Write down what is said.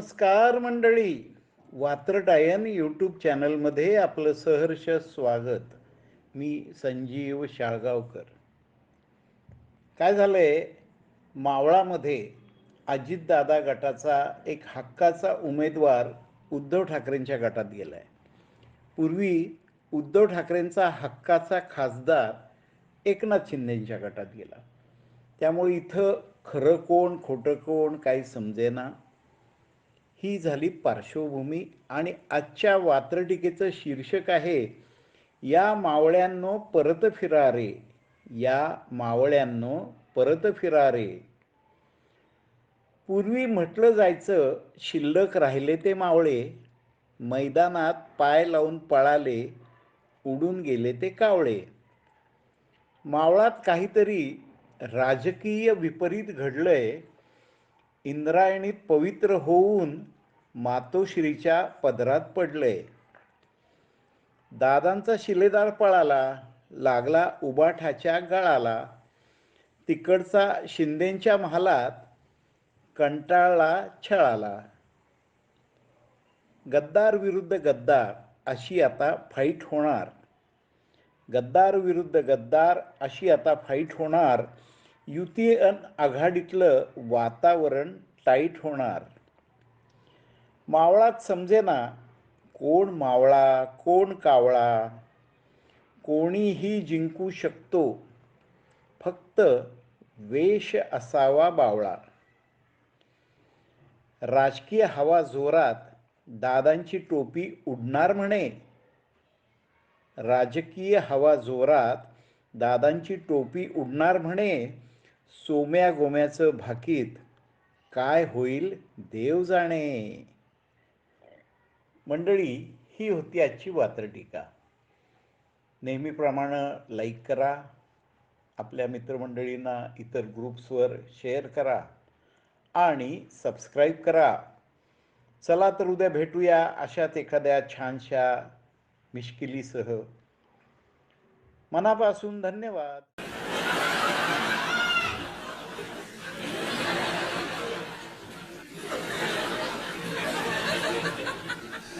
नमस्कार मंडळी. वात्रटायन यूट्यूब चॅनलमध्ये आपलं सहर्ष स्वागत. मी संजीव शाळगावकर. काय झालंय? मावळामध्ये अजितदादा गटाचा एक हक्काचा उमेदवार उद्धव ठाकरेंच्या गटात गेलाय. पूर्वी उद्धव ठाकरेंचा हक्काचा खासदार एकनाथ शिंदेंच्या गटात गेला. त्यामुळे इथं खरं कोण खोटं कोण काही समजेना. ही झाली पार्श्वभूमी आणि आजच्या वात्रटिकेचं शीर्षक आहे या मावळ्यांनो परत फिरा रे या मावळ्यांनो परत फिरा रे पूर्वी म्हटलं जायचं शिल्लक राहिले ते मावळे मैदानात पाय लावून पळाले उडून गेले ते कावळे. मावळात काहीतरी राजकीय विपरीत घडलंय. इंद्रायणीत पवित्र होऊन मातोश्रीच्या पदरात पडले. दादांचा शिलेदार पळाला लागला उबाठाच्या गळाला. तिकडचा शिंदेंच्या महालात कंटाळला छळाला. गद्दार विरुद्ध गद्दार अशी आता फाईट होणार. गद्दार विरुद्ध गद्दार अशी आता फाईट होणार. युती अन आघाडीतलं वातावरण टाईट होणार. मावळात समजेना कोण मावळा कोण कावळा? कोणीही जिंकू शकतो. फक्त वेश असावा बावळा. राजकीय हवा जोरात दादांची टोपी उडणार म्हणे. राजकीय हवा जोरात दादांची टोपी उडणार म्हणे. सोम्या गोम्याचं भाकीत काय होईल देव जाणे. मंडळी ही होती आजची वात्रटीका नेहमीप्रमाणे लाईक करा. आपल्या मित्रमंडळींना इतर ग्रुप्सवर शेअर करा आणि सबस्क्राईब करा. चला तर उद्या भेटूया अशाच एखाद्या छानशा मिश्किलीसह. मनापासून धन्यवाद.